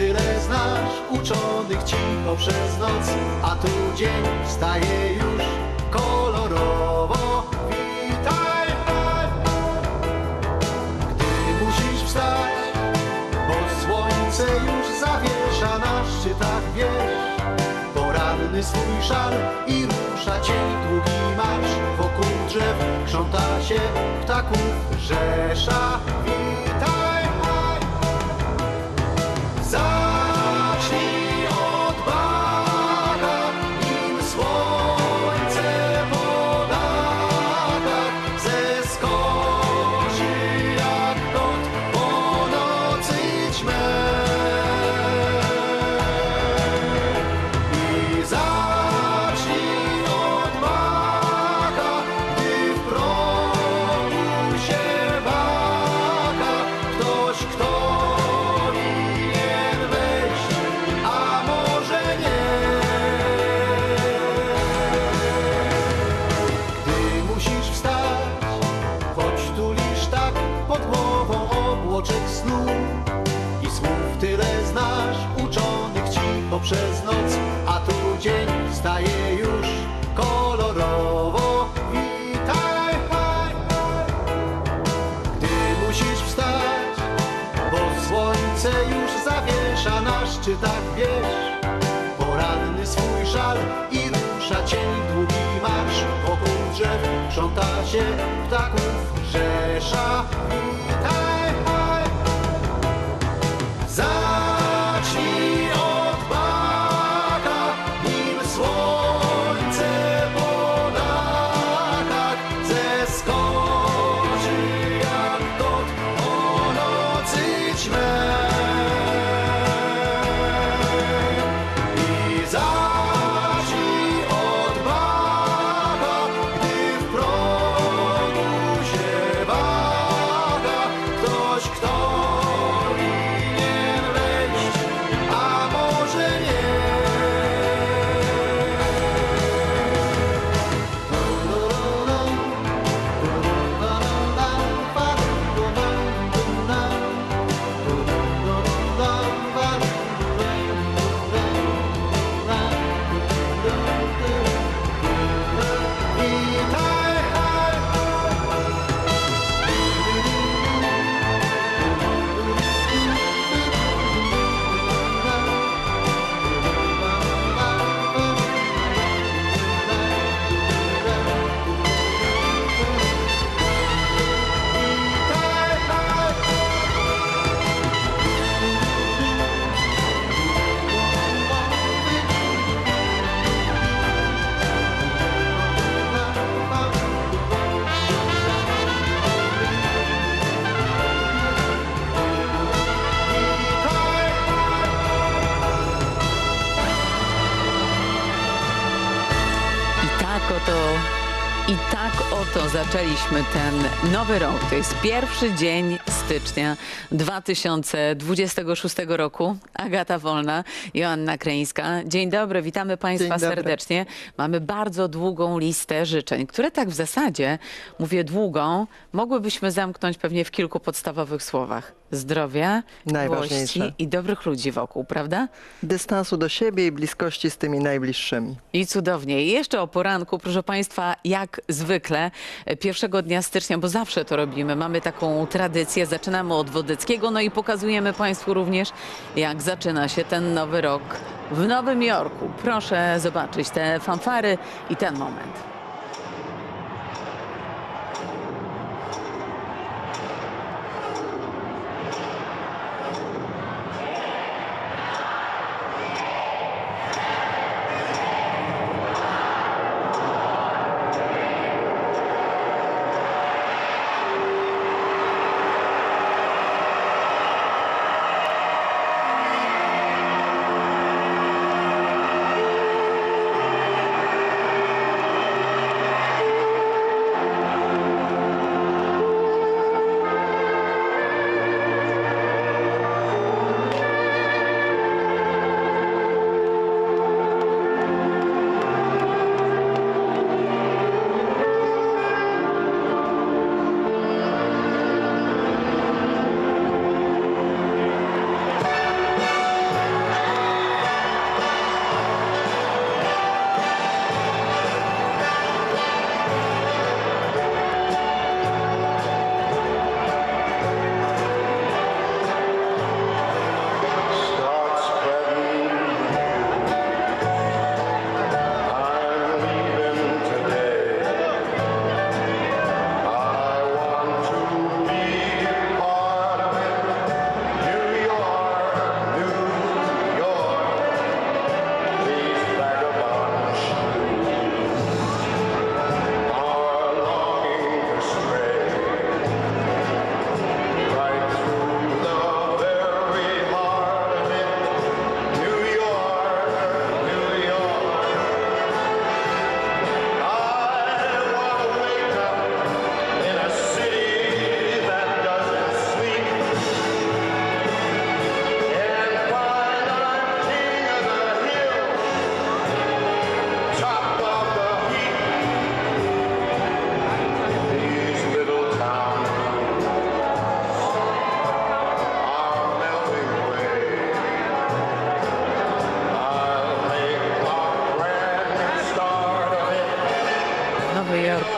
tyle znasz, uczonych cicho przez noc, a tu dzień staje już kolorowo. Witaj, gdy musisz wstać, bo słońce już zawiesza na szczytach wież. Poranny swój szal i rusza cień długi marsz wokół drzew, krząta się ptaków rzesza. Na szczytach wież. Poranny swój żal i rusza cień długi marsz wokół drzew, krząta się ptaków rzesza. Oto zaczęliśmy ten nowy rok. To jest pierwszy dzień stycznia 2026 roku. Agata Wolna, Joanna Kreńska. Dzień dobry, witamy Państwa Dzień dobry. serdecznie. Mamy bardzo długą listę życzeń, które tak w zasadzie, mówię długą, mogłybyśmy zamknąć pewnie w kilku podstawowych słowach. Zdrowia, Najważniejsze. miłości i dobrych ludzi wokół, prawda? dystansu do siebie i bliskości z tymi najbliższymi. I cudownie. I jeszcze o poranku, proszę Państwa, jak zwykle e, pierwszego dnia stycznia, bo zawsze to robimy, mamy taką tradycję, zaczynamy od Wodeckiego, no i pokazujemy Państwu również, jak zaczyna się ten nowy rok w Nowym Jorku. Proszę zobaczyć te fanfary i ten moment.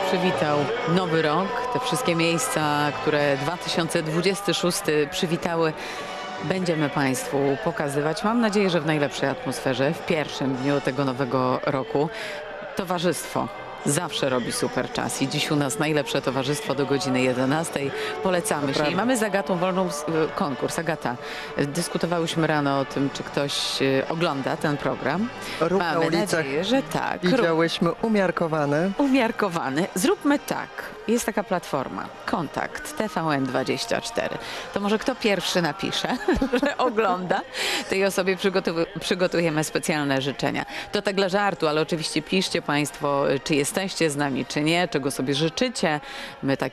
Przywitał nowy rok, te wszystkie miejsca, które 2026 przywitały, będziemy Państwu pokazywać. Mam nadzieję, że w najlepszej atmosferze, w pierwszym dniu tego nowego roku. Towarzystwo zawsze robi super czas i dziś u nas najlepsze towarzystwo do godziny 11. Polecamy się. I mamy z Agatą Wolną s- konkurs. Agata, dyskutowałyśmy rano o tym, czy ktoś y, ogląda ten program. Ruch na Mamy ulicach nadzieję, że tak. Widziałyśmy umiarkowane. umiarkowany. Zróbmy tak. Jest taka platforma. Kontakt TVN24. To może kto pierwszy napisze, że ogląda, tej osobie przygotujemy specjalne życzenia. To tak dla żartu, ale oczywiście piszcie Państwo, czy jesteście z nami, czy nie, czego sobie życzycie. My tak